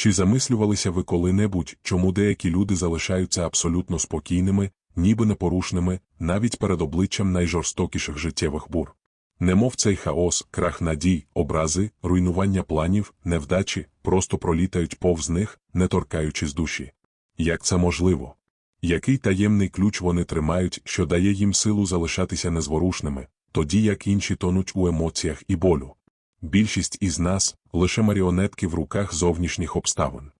Чи замислювалися ви коли-небудь, чому деякі люди залишаються абсолютно спокійними, ніби непорушними, навіть перед обличчям найжорстокіших життєвих бур? Немов цей хаос, крах надій, образи, руйнування планів, невдачі просто пролітають повз них, не торкаючись душі. Як це можливо? Який таємний ключ вони тримають, що дає їм силу залишатися незворушними, тоді як інші тонуть у емоціях і болю? Більшість із нас лише маріонетки в руках зовнішніх обставин.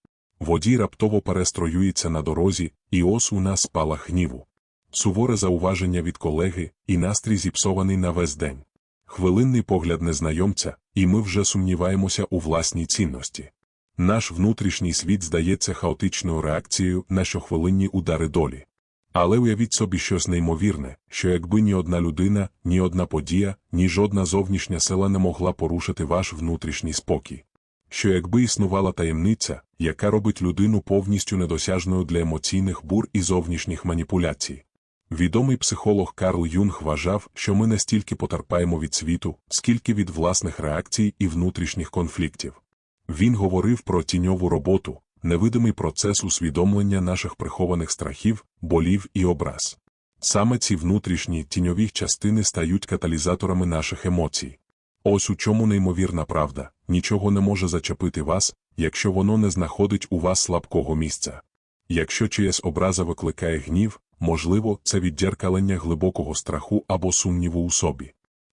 Водій раптово перестроюється на дорозі, і ось у нас спалах гніву. Суворе зауваження від колеги, і настрій зіпсований на весь день. Хвилинний погляд незнайомця, і ми вже сумніваємося у власній цінності. Наш внутрішній світ здається хаотичною реакцією на щохвилинні удари долі. Але уявіть собі щось неймовірне, що якби ні одна людина, ні одна подія, ні жодна зовнішня сила не могла порушити ваш внутрішній спокій. Що якби існувала таємниця, яка робить людину повністю недосяжною для емоційних бур і зовнішніх маніпуляцій. Відомий психолог Карл Юнг вважав, що ми настільки потерпаємо від світу, скільки від власних реакцій і внутрішніх конфліктів. Він говорив про тіньову роботу, невидимий процес усвідомлення наших прихованих страхів, болів і образ. Саме ці внутрішні тіньові частини стають каталізаторами наших емоцій. Ось у чому неймовірна правда нічого не може зачепити вас, якщо воно не знаходить у вас слабкого місця. Якщо чиясь образа викликає гнів, можливо, це віддзеркалення глибокого страху або сумніву у собі.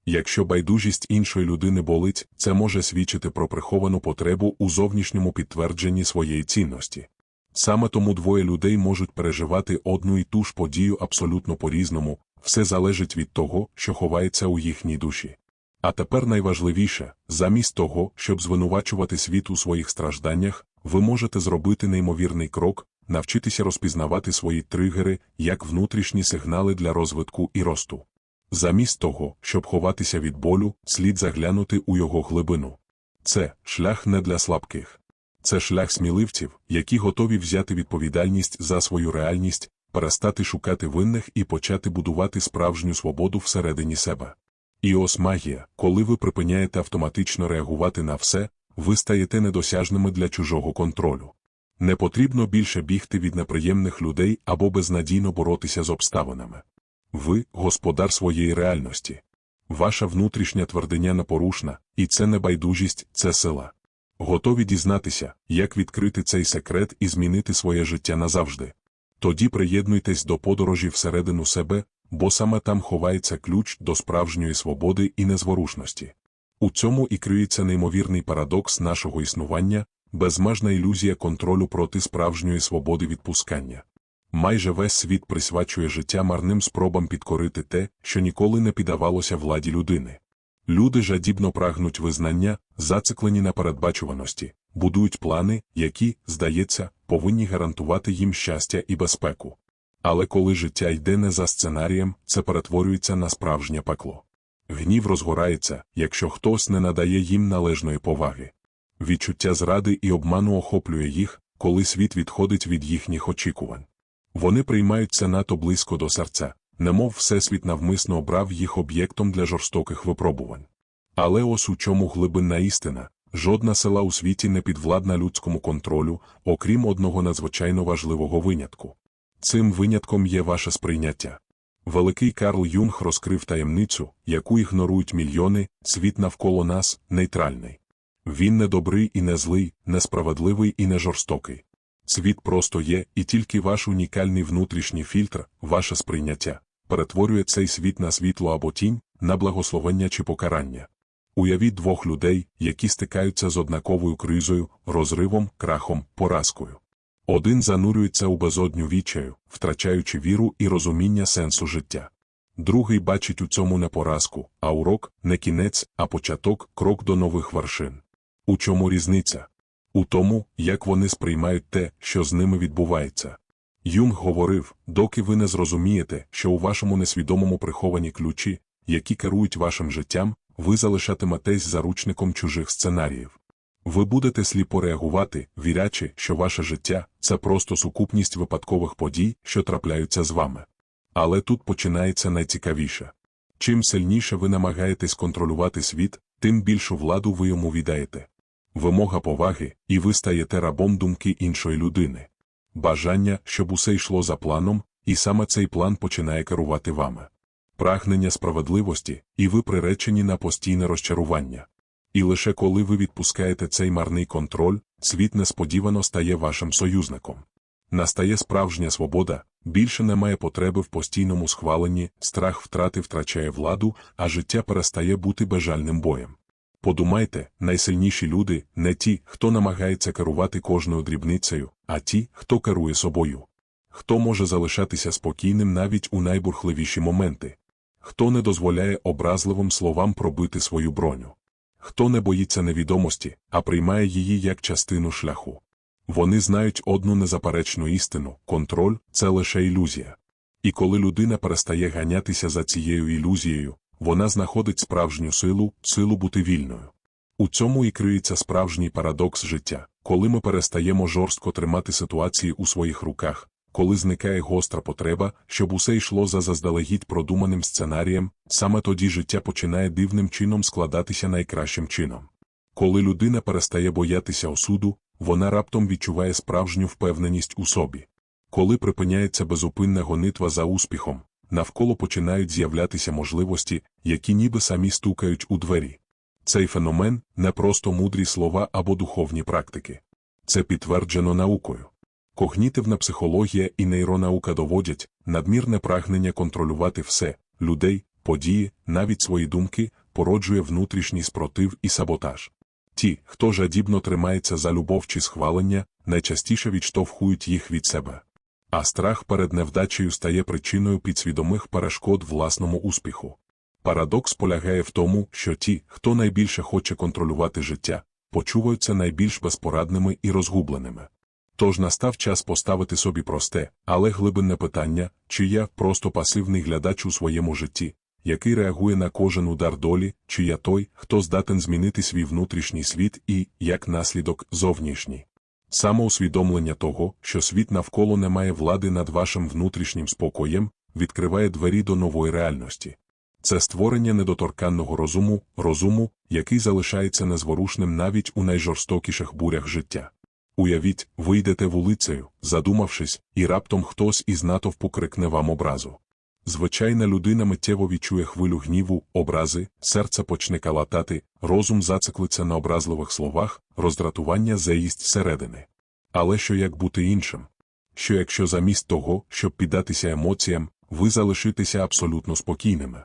Якщо байдужість іншої людини болить, це може свідчити про приховану потребу у зовнішньому підтвердженні своєї цінності. Саме тому двоє людей можуть переживати одну і ту ж подію абсолютно по-різному, все залежить від того, що ховається у їхній душі. А тепер найважливіше, замість того, щоб звинувачувати світ у своїх стражданнях, ви можете зробити неймовірний крок, навчитися розпізнавати свої тригери як внутрішні сигнали для розвитку і росту. Замість того, щоб ховатися від болю, слід заглянути у його глибину. Це шлях не для слабких. Це шлях сміливців, які готові взяти відповідальність за свою реальність, перестати шукати винних і почати будувати справжню свободу всередині себе. І ось магія, коли ви припиняєте автоматично реагувати на все, ви стаєте недосяжними для чужого контролю. Не потрібно більше бігти від неприємних людей або безнадійно боротися з обставинами. Ви господар своєї реальності. Ваша внутрішня твердиня непорушна, і це не байдужість, це сила. Готові дізнатися, як відкрити цей секрет і змінити своє життя назавжди. Тоді приєднуйтесь до подорожі всередину себе, бо саме там ховається ключ до справжньої свободи і незворушності. У цьому і криється неймовірний парадокс нашого існування, безмежна ілюзія контролю проти справжньої свободи відпускання. Майже весь світ присвячує життя марним спробам підкорити те, що ніколи не піддавалося владі людини. Люди жадібно прагнуть визнання, зациклені на передбачуваності, будують плани, які, здається, повинні гарантувати їм щастя і безпеку. Але коли життя йде не за сценарієм, це перетворюється на справжнє пекло. Гнів розгорається, якщо хтось не надає їм належної поваги. Відчуття зради і обману охоплює їх, коли світ відходить від їхніх очікувань. Вони приймаються надто близько до серця, немов Всесвіт навмисно обрав їх об'єктом для жорстоких випробувань. Але ось у чому глибинна істина жодна села у світі не підвладна людському контролю, окрім одного надзвичайно важливого винятку. Цим винятком є ваше сприйняття. Великий Карл Юнг розкрив таємницю, яку ігнорують мільйони, світ навколо нас нейтральний. Він не добрий і не злий, несправедливий і не жорстокий. Світ просто є, і тільки ваш унікальний внутрішній фільтр, ваше сприйняття, перетворює цей світ на світло або тінь, на благословення чи покарання. Уявіть двох людей, які стикаються з однаковою кризою, розривом, крахом, поразкою. Один занурюється у безодню вічаю, втрачаючи віру і розуміння сенсу життя. Другий бачить у цьому не поразку, а урок, не кінець, а початок, крок до нових вершин. У чому різниця? У тому, як вони сприймають те, що з ними відбувається. Юнг говорив, доки ви не зрозумієте, що у вашому несвідомому приховані ключі, які керують вашим життям, ви залишатиметесь заручником чужих сценаріїв. Ви будете сліпо реагувати, вірячи, що ваше життя це просто сукупність випадкових подій, що трапляються з вами. Але тут починається найцікавіше. Чим сильніше ви намагаєтесь контролювати світ, тим більшу владу ви йому віддаєте. Вимога поваги, і ви стаєте рабом думки іншої людини. Бажання, щоб усе йшло за планом, і саме цей план починає керувати вами. Прагнення справедливості, і ви приречені на постійне розчарування. І лише коли ви відпускаєте цей марний контроль, світ несподівано стає вашим союзником. Настає справжня свобода, більше немає потреби в постійному схваленні, страх втрати втрачає владу, а життя перестає бути безжальним боєм. Подумайте, найсильніші люди не ті, хто намагається керувати кожною дрібницею, а ті, хто керує собою. Хто може залишатися спокійним навіть у найбурхливіші моменти, хто не дозволяє образливим словам пробити свою броню, хто не боїться невідомості, а приймає її як частину шляху. Вони знають одну незаперечну істину контроль це лише ілюзія. І коли людина перестає ганятися за цією ілюзією, вона знаходить справжню силу, силу бути вільною. У цьому і криється справжній парадокс життя, коли ми перестаємо жорстко тримати ситуації у своїх руках, коли зникає гостра потреба, щоб усе йшло за заздалегідь продуманим сценарієм, саме тоді життя починає дивним чином складатися найкращим чином. Коли людина перестає боятися осуду, вона раптом відчуває справжню впевненість у собі. Коли припиняється безупинна гонитва за успіхом, навколо починають з'являтися можливості, які ніби самі стукають у двері. Цей феномен не просто мудрі слова або духовні практики. Це підтверджено наукою. Когнітивна психологія і нейронаука доводять надмірне прагнення контролювати все людей, події, навіть свої думки, породжує внутрішній спротив і саботаж. Ті, хто жадібно тримається за любов чи схвалення, найчастіше відштовхують їх від себе. А страх перед невдачею стає причиною підсвідомих перешкод власному успіху. Парадокс полягає в тому, що ті, хто найбільше хоче контролювати життя, почуваються найбільш безпорадними і розгубленими. Тож настав час поставити собі просте, але глибинне питання, чи я просто пасивний глядач у своєму житті, який реагує на кожен удар долі, чи я той, хто здатен змінити свій внутрішній світ і, як наслідок, зовнішній. Самоусвідомлення того, що світ навколо не має влади над вашим внутрішнім спокоєм, відкриває двері до нової реальності. Це створення недоторканного розуму, розуму, який залишається незворушним навіть у найжорстокіших бурях життя. Уявіть, ви йдете вулицею, задумавшись, і раптом хтось із натовпу крикне вам образу. Звичайна людина миттєво відчує хвилю гніву, образи, серце почне калатати, розум зациклиться на образливих словах, роздратування заїсть середини. Але що як бути іншим? Що якщо замість того, щоб піддатися емоціям, ви залишитеся абсолютно спокійними?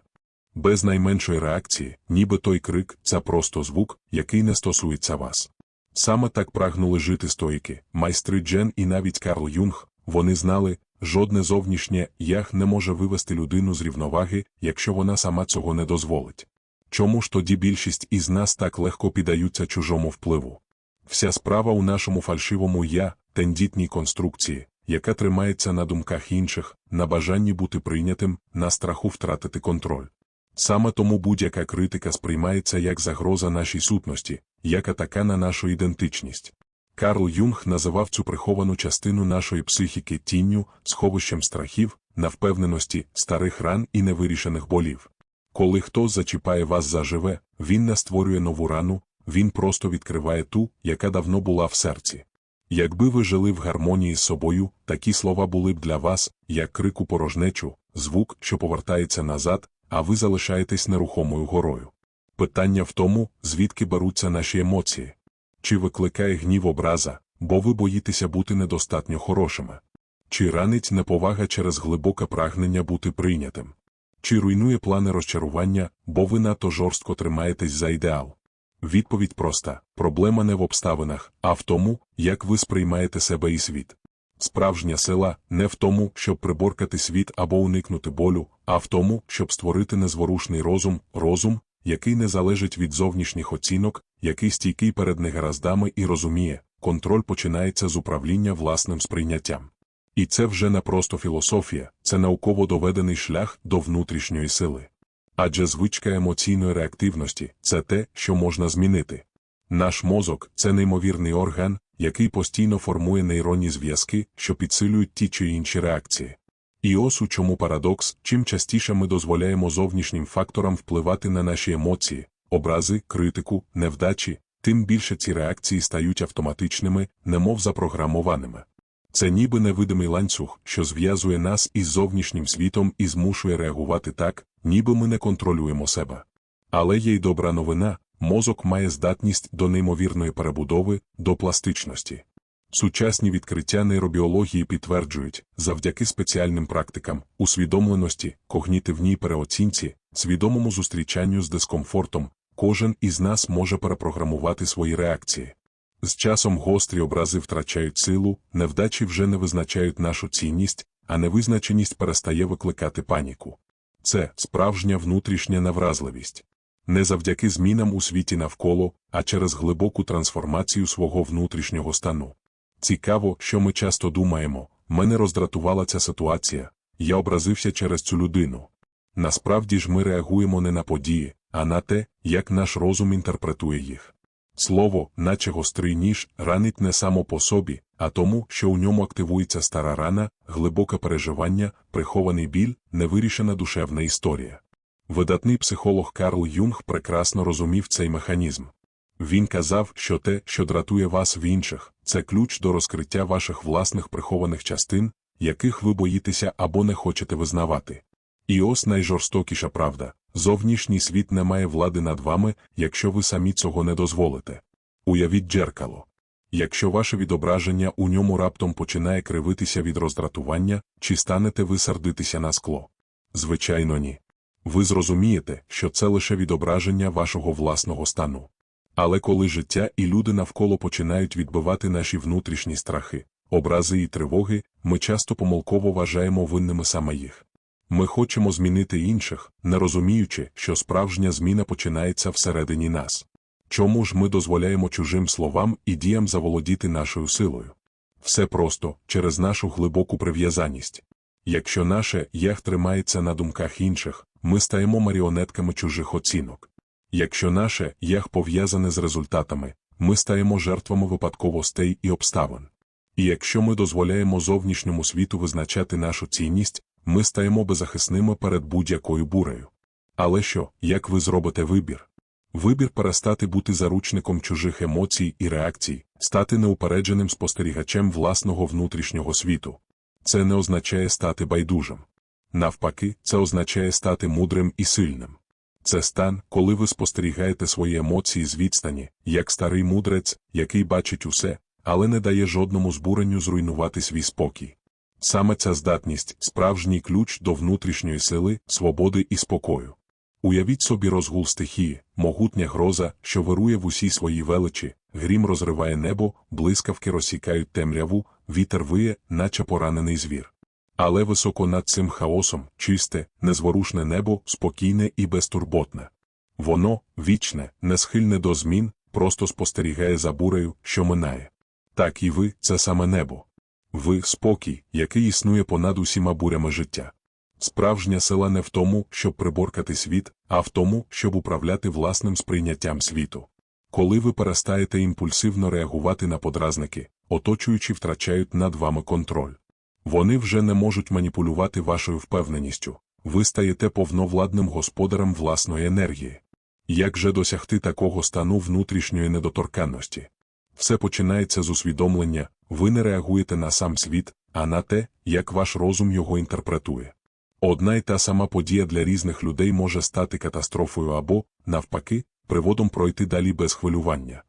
Без найменшої реакції, ніби той крик це просто звук, який не стосується вас. Саме так прагнули жити стоїки, майстри Джен і навіть Карл Юнг, вони знали, жодне зовнішнє ях не може вивести людину з рівноваги, якщо вона сама цього не дозволить. Чому ж тоді більшість із нас так легко піддаються чужому впливу? Вся справа у нашому фальшивому я, тендітній конструкції, яка тримається на думках інших, на бажанні бути прийнятим, на страху втратити контроль. Саме тому будь-яка критика сприймається як загроза нашій сутності, як атака на нашу ідентичність. Карл Юнг називав цю приховану частину нашої психіки тінню, сховищем страхів, навпевненості, старих ран і невирішених болів. Коли хтось зачіпає вас заживе, він не створює нову рану, він просто відкриває ту, яка давно була в серці. Якби ви жили в гармонії з собою, такі слова були б для вас, як крик у порожнечу, звук, що повертається назад, а ви залишаєтесь нерухомою горою. Питання в тому, звідки беруться наші емоції. Чи викликає гнів образа, бо ви боїтеся бути недостатньо хорошими? Чи ранить неповага через глибоке прагнення бути прийнятим? Чи руйнує плани розчарування, бо ви надто жорстко тримаєтесь за ідеал? Відповідь проста проблема не в обставинах, а в тому, як ви сприймаєте себе і світ. Справжня сила не в тому, щоб приборкати світ або уникнути болю, а в тому, щоб створити незворушний розум, розум, який не залежить від зовнішніх оцінок, який стійкий перед негараздами і розуміє, контроль починається з управління власним сприйняттям. І це вже не просто філософія, це науково доведений шлях до внутрішньої сили. Адже звичка емоційної реактивності це те, що можна змінити. Наш мозок це неймовірний орган, який постійно формує нейронні зв'язки, що підсилюють ті чи інші реакції. І ось у чому парадокс, чим частіше ми дозволяємо зовнішнім факторам впливати на наші емоції, образи, критику, невдачі, тим більше ці реакції стають автоматичними, немов запрограмованими. Це ніби невидимий ланцюг, що зв'язує нас із зовнішнім світом і змушує реагувати так, ніби ми не контролюємо себе. Але є й добра новина, мозок має здатність до неймовірної перебудови, до пластичності. Сучасні відкриття нейробіології підтверджують, завдяки спеціальним практикам, усвідомленості, когнітивній переоцінці, свідомому зустрічанню з дискомфортом, кожен із нас може перепрограмувати свої реакції. З часом гострі образи втрачають силу, невдачі вже не визначають нашу цінність, а невизначеність перестає викликати паніку. Це справжня внутрішня невразливість. Не завдяки змінам у світі навколо, а через глибоку трансформацію свого внутрішнього стану. Цікаво, що ми часто думаємо, мене роздратувала ця ситуація, я образився через цю людину. Насправді ж ми реагуємо не на події, а на те, як наш розум інтерпретує їх. Слово, наче гострий ніж, ранить не само по собі, а тому, що у ньому активується стара рана, глибоке переживання, прихований біль, невирішена душевна історія. Видатний психолог Карл Юнг прекрасно розумів цей механізм. Він казав, що те, що дратує вас в інших, це ключ до розкриття ваших власних прихованих частин, яких ви боїтеся або не хочете визнавати. І ось найжорстокіша правда зовнішній світ не має влади над вами, якщо ви самі цього не дозволите. Уявіть джеркало. Якщо ваше відображення у ньому раптом починає кривитися від роздратування, чи станете ви сердитися на скло? Звичайно, ні. Ви зрозумієте, що це лише відображення вашого власного стану. Але коли життя і люди навколо починають відбивати наші внутрішні страхи, образи і тривоги, ми часто помилково вважаємо винними саме їх. Ми хочемо змінити інших, не розуміючи, що справжня зміна починається всередині нас. Чому ж ми дозволяємо чужим словам і діям заволодіти нашою силою? Все просто через нашу глибоку прив'язаність. Якщо наше ях тримається на думках інших, ми стаємо маріонетками чужих оцінок. Якщо наше ях пов'язане з результатами, ми стаємо жертвами випадковостей і обставин. І якщо ми дозволяємо зовнішньому світу визначати нашу цінність, ми стаємо беззахисними перед будь-якою бурею. Але що, як ви зробите вибір? Вибір перестати бути заручником чужих емоцій і реакцій, стати неупередженим спостерігачем власного внутрішнього світу. Це не означає стати байдужим. Навпаки, це означає стати мудрим і сильним. Це стан, коли ви спостерігаєте свої емоції з відстані, як старий мудрець, який бачить усе, але не дає жодному збуренню зруйнувати свій спокій. Саме ця здатність справжній ключ до внутрішньої сили, свободи і спокою. Уявіть собі розгул стихії, могутня гроза, що вирує в усій своїй величі, грім розриває небо, блискавки розсікають темряву, вітер виє, наче поранений звір. Але високо над цим хаосом, чисте, незворушне небо, спокійне і безтурботне. Воно, вічне, не схильне до змін, просто спостерігає за бурею, що минає. Так і ви це саме небо. Ви спокій, який існує понад усіма бурями життя. Справжня сила не в тому, щоб приборкати світ, а в тому, щоб управляти власним сприйняттям світу. Коли ви перестаєте імпульсивно реагувати на подразники, оточуючі втрачають над вами контроль. Вони вже не можуть маніпулювати вашою впевненістю, ви стаєте повновладним господарем власної енергії. Як же досягти такого стану внутрішньої недоторканності? Все починається з усвідомлення, ви не реагуєте на сам світ, а на те, як ваш розум його інтерпретує. Одна й та сама подія для різних людей може стати катастрофою або, навпаки, приводом пройти далі без хвилювання.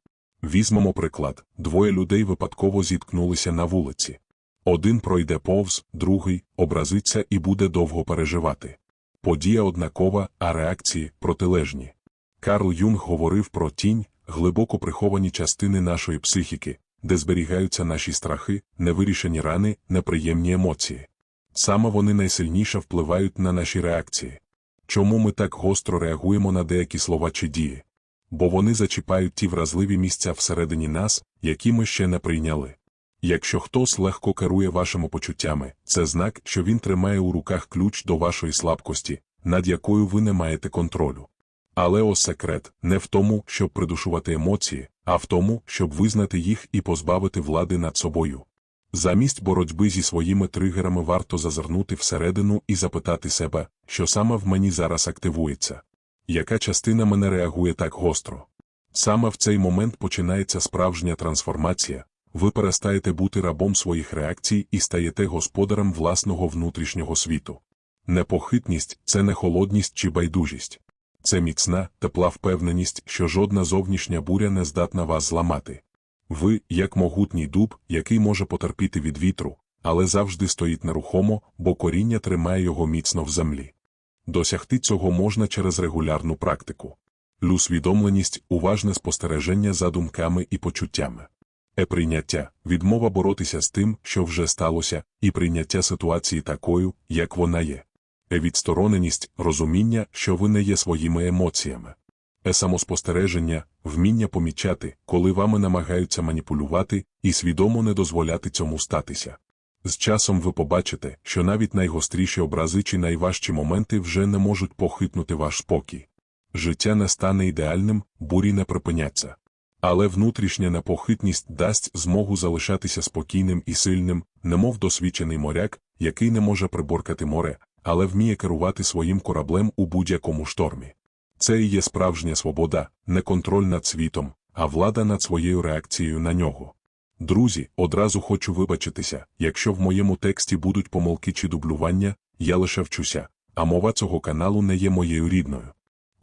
Візьмемо приклад двоє людей випадково зіткнулися на вулиці. Один пройде повз, другий образиться і буде довго переживати. Подія однакова, а реакції протилежні. Карл Юнг говорив про тінь, глибоко приховані частини нашої психіки, де зберігаються наші страхи, невирішені рани, неприємні емоції. Саме вони найсильніше впливають на наші реакції. Чому ми так гостро реагуємо на деякі слова чи дії? Бо вони зачіпають ті вразливі місця всередині нас, які ми ще не прийняли. Якщо хтось легко керує вашими почуттями, це знак, що він тримає у руках ключ до вашої слабкості, над якою ви не маєте контролю. Але ось секрет не в тому, щоб придушувати емоції, а в тому, щоб визнати їх і позбавити влади над собою. Замість боротьби зі своїми тригерами варто зазирнути всередину і запитати себе, що саме в мені зараз активується. Яка частина мене реагує так гостро? Саме в цей момент починається справжня трансформація, ви перестаєте бути рабом своїх реакцій і стаєте господарем власного внутрішнього світу. Непохитність це не холодність чи байдужість. Це міцна, тепла впевненість, що жодна зовнішня буря не здатна вас зламати. Ви, як могутній дуб, який може потерпіти від вітру, але завжди стоїть нерухомо, бо коріння тримає його міцно в землі. Досягти цього можна через регулярну практику. Люсвідомленість, уважне спостереження за думками і почуттями. Е-прийняття – відмова боротися з тим, що вже сталося, і прийняття ситуації такою, як вона є. Е-відстороненість – розуміння, що ви не є своїми емоціями. Е-самоспостереження – вміння помічати, коли вами намагаються маніпулювати, і свідомо не дозволяти цьому статися. З часом ви побачите, що навіть найгостріші образи чи найважчі моменти вже не можуть похитнути ваш спокій. Життя не стане ідеальним, бурі не припиняться. Але внутрішня непохитність дасть змогу залишатися спокійним і сильним, немов досвідчений моряк, який не може приборкати море, але вміє керувати своїм кораблем у будь-якому штормі. Це і є справжня свобода, не контроль над світом, а влада над своєю реакцією на нього. Друзі, одразу хочу вибачитися, якщо в моєму тексті будуть помилки чи дублювання, я лише вчуся, а мова цього каналу не є моєю рідною.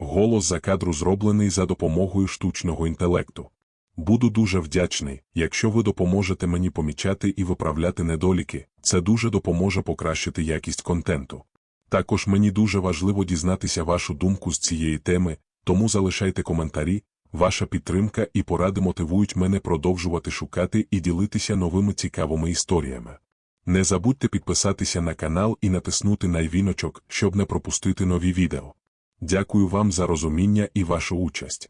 Голос за кадру зроблений за допомогою штучного інтелекту. Буду дуже вдячний, якщо ви допоможете мені помічати і виправляти недоліки, це дуже допоможе покращити якість контенту. Також мені дуже важливо дізнатися вашу думку з цієї теми, тому залишайте коментарі, ваша підтримка і поради мотивують мене продовжувати шукати і ділитися новими цікавими історіями. Не забудьте підписатися на канал і натиснути на віночок, щоб не пропустити нові відео. Дякую вам за розуміння і вашу участь.